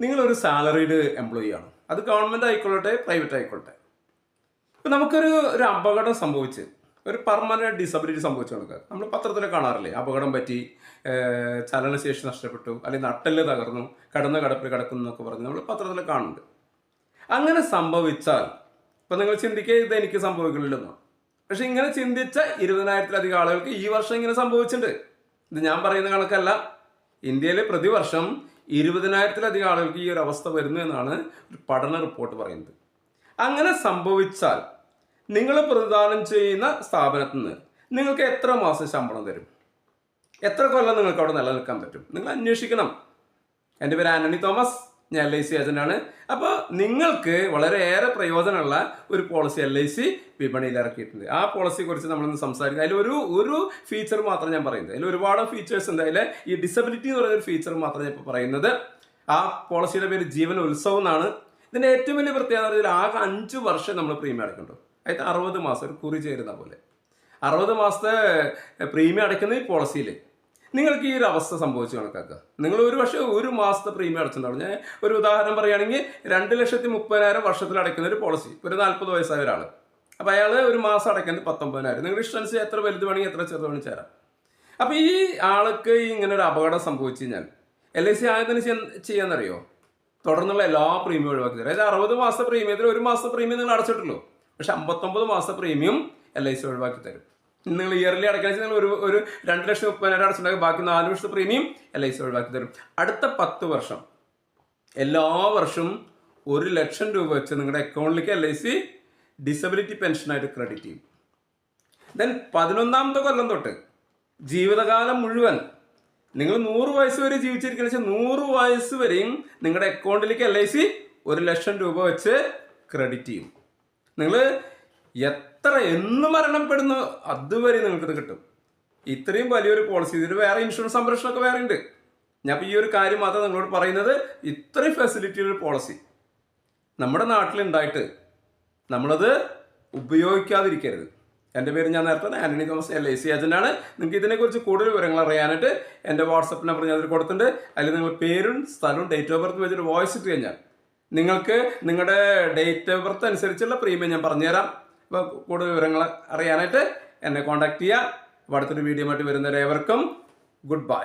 നിങ്ങളൊരു salaried employee ആണ്. അത് ഗവൺമെന്റ് ആയിക്കൊള്ളട്ടെ പ്രൈവറ്റ് ആയിക്കൊള്ളട്ടെ. ഇപ്പം നമുക്കൊരു ഒരു അപകടം സംഭവിച്ച് ഒരു പെർമനന്റ് ഡിസബിലിറ്റി സംഭവിച്ചു നമുക്ക് നമ്മൾ പത്രത്തിൽ കാണാറില്ലേ? അപകടം പറ്റി ചലനശേഷി നഷ്ടപ്പെട്ടു അല്ലെങ്കിൽ നട്ടൽ തകർന്നു കടന്ന കടപ്പിൽ കിടക്കുന്നു എന്നൊക്കെ പറഞ്ഞ് നമ്മൾ പത്രത്തിൽ കാണുന്നുണ്ട്. അങ്ങനെ സംഭവിച്ചാൽ ഇപ്പം നിങ്ങൾ ചിന്തിക്കുക ഇത് എനിക്ക് സംഭവിക്കണില്ലെന്നോ പക്ഷെ ഇങ്ങനെ ചിന്തിച്ച ഇരുപതിനായിരത്തിലധികം ആളുകൾക്ക് ഈ വർഷം ഇങ്ങനെ സംഭവിച്ചിട്ടുണ്ട്. ഇത് ഞാൻ പറയുന്ന കണക്കല്ല. ഇന്ത്യയിൽ പ്രതിവർഷം ഇരുപതിനായിരത്തിലധികം ആളുകൾക്ക് ഈ ഒരു അവസ്ഥ വരുന്നു എന്നാണ് ഒരു പഠന റിപ്പോർട്ട് പറയുന്നത്. അങ്ങനെ സംഭവിച്ചാൽ നിങ്ങൾ പ്രതിദാനം ചെയ്യുന്ന സ്ഥാപനത്തിൽ നിന്ന് നിങ്ങൾക്ക് എത്ര മാസം ശമ്പളം തരും? എത്ര കൊല്ലം നിങ്ങൾക്ക് അവിടെ നിലനിൽക്കാൻ പറ്റും? നിങ്ങൾ അന്വേഷിക്കണം. എന്റെ പേര് ആന്റണി തോമസ്. ഞാൻ എൽ ഐ സി ഏജന്റാണ് അപ്പോൾ നിങ്ങൾക്ക് വളരെയേറെ പ്രയോജനമുള്ള ഒരു പോളിസി എൽ ഐ സി വിപണിയിൽ ഇറക്കിയിട്ടുണ്ട്. ആ പോളിസിയെ കുറിച്ച് നമ്മളൊന്ന് സംസാരിക്കുക അതിൽ ഒരു ഒരു ഫീച്ചർ മാത്രം ഞാൻ പറയുന്നത്. അതിൽ ഒരുപാട് ഫീച്ചേഴ്സ് ഉണ്ട്. അതിൽ ഈ ഡിസബിലിറ്റി എന്ന് പറയുന്ന ഒരു ഫീച്ചർ മാത്രം ഞാൻ ഇപ്പോൾ പറയുന്നത്. ആ പോളിസിയുടെ പേര് ജീവൻ ഉത്സവം എന്നാണ്. ഇതിന്റെ ഏറ്റവും വലിയ പ്രത്യേകത പറഞ്ഞാൽ ആകെ അഞ്ച് വർഷം നമ്മൾ പ്രീമിയം അടയ്ക്കുന്നുണ്ട്. അതായത് അറുപത് മാസം ഒരു കുറി ചേരുന്ന പോലെ. അറുപത് മാസത്തെ പ്രീമിയം അടയ്ക്കുന്ന ഈ പോളിസിയിൽ നിങ്ങൾക്ക് ഈ ഒരു അവസ്ഥ സംഭവിച്ചു കണക്കാക്കുക. നിങ്ങൾ ഒരു വർഷം ഒരു മാസത്തെ പ്രീമിയം അടച്ചിട്ടുണ്ടാവും. ഞാൻ ഒരു ഉദാഹരണം പറയുകയാണെങ്കിൽ രണ്ട് ലക്ഷത്തി മുപ്പതിനായിരം വർഷത്തിൽ അടയ്ക്കുന്ന ഒരു പോളിസി ഒരു നാൽപ്പത് വയസ്സായ ഒരാൾ അപ്പോൾ അയാൾ ഒരു മാസം അടയ്ക്കുന്നത് പത്തൊമ്പതിനായിരം. നിങ്ങളുടെ ഇഷ്ടം എത്ര വലുത് വേണമെങ്കിൽ എത്ര ചെറുത് വേണമെങ്കിൽ ചേരാം. അപ്പോൾ ഈ ആൾക്ക് ഇങ്ങനെ ഒരു അപകടം സംഭവിച്ചു കഴിഞ്ഞാൽ എൽ ഐ സി ആയതിന് ചെയ്യാന്നറിയോ? തുടർന്നുള്ള എല്ലാ പ്രീമിയം ഒഴിവാക്കി തരാം. അതായത് അറുപത് മാസത്തെ പ്രീമിയത്തിൽ ഒരു മാസത്തെ പ്രീമിയം നിങ്ങൾ അടച്ചിട്ടുള്ളൂ. പക്ഷെ അമ്പത്തൊമ്പത് മാസത്തെ പ്രീമിയം എൽ ഐ സി ഒഴിവാക്കി തരും. നിങ്ങൾ ഇയർലി അടയ്ക്കണമെങ്കിൽ നിങ്ങൾ ഒരു ഒരു രണ്ട് ലക്ഷം മുപ്പതിനായിരം അടച്ചിട്ടുണ്ടെങ്കിൽ ബാക്കി നാല് വർഷത്തെ പ്രീമിയം എൽ ഐ സി ഒഴിവാക്കി തരും. അടുത്ത പത്ത് വർഷം. എല്ലാ വർഷവും ഒരു ലക്ഷം രൂപ വെച്ച് നിങ്ങളുടെ അക്കൗണ്ടിലേക്ക് എൽ ഐ സി ഡിസബിലിറ്റി പെൻഷനായിട്ട് ക്രെഡിറ്റ് ചെയ്യും. ദെൻ പതിനൊന്നാമത്തെ കൊല്ലം തൊട്ട് ജീവിതകാലം മുഴുവൻ നിങ്ങൾ നൂറ് വയസ്സ് വരെ ജീവിച്ചിരിക്കുന്ന വെച്ചാൽ നൂറ് വയസ്സ് വരെയും നിങ്ങളുടെ അക്കൗണ്ടിലേക്ക് എൽ ഐ സി ഒരു ലക്ഷം രൂപ വെച്ച് ക്രെഡിറ്റ് ചെയ്യും. നിങ്ങൾ എത്ര എന്ന് മരണപ്പെടുന്നു അതുവരെ നിങ്ങൾക്കിത് കിട്ടും. ഇത്രയും വലിയൊരു പോളിസി ഇതിന് വേറെ ഇൻഷുറൻസ് സംരക്ഷണമൊക്കെ വേറെ ഉണ്ട്. ഞാൻ ഈ ഒരു കാര്യം മാത്രം നിങ്ങളോട് പറയുന്നത് ഇത്രയും ഫെസിലിറ്റി ഒരു പോളിസി നമ്മുടെ നാട്ടിലുണ്ടായിട്ട് നമ്മളത് ഉപയോഗിക്കാതിരിക്കരുത്. എന്റെ പേര് ഞാൻ നേരത്തെ Antony Thomas L I C ഏജന്റാണ് നിങ്ങൾക്ക് ഇതിനെക്കുറിച്ച് കൂടുതൽ വിവരങ്ങൾ അറിയാനായിട്ട് എന്റെ വാട്സപ്പ് നമ്പർ ഞാൻ അതിൽ കൊടുത്തിട്ടുണ്ട്. അതിൽ നിങ്ങൾ പേരും സ്ഥലവും ഡേറ്റ് ഓഫ് ബർത്ത് വെച്ചിട്ട് വോയിസ് ഇട്ട് കഴിഞ്ഞാൽ നിങ്ങൾക്ക് നിങ്ങളുടെ ഡേറ്റ് ഓഫ് ബർത്ത് അനുസരിച്ചുള്ള പ്രീമിയം ഞാൻ പറഞ്ഞുതരാം. അപ്പോൾ കൂടുതൽ വിവരങ്ങൾ അറിയാനായിട്ട് എന്നെ കോൺടാക്ട് ചെയ്യുക. അപ്പോൾ അടുത്തൊരു വീഡിയോ ആയിട്ട് വരുന്നവരെ ഏവർക്കും ഗുഡ് ബൈ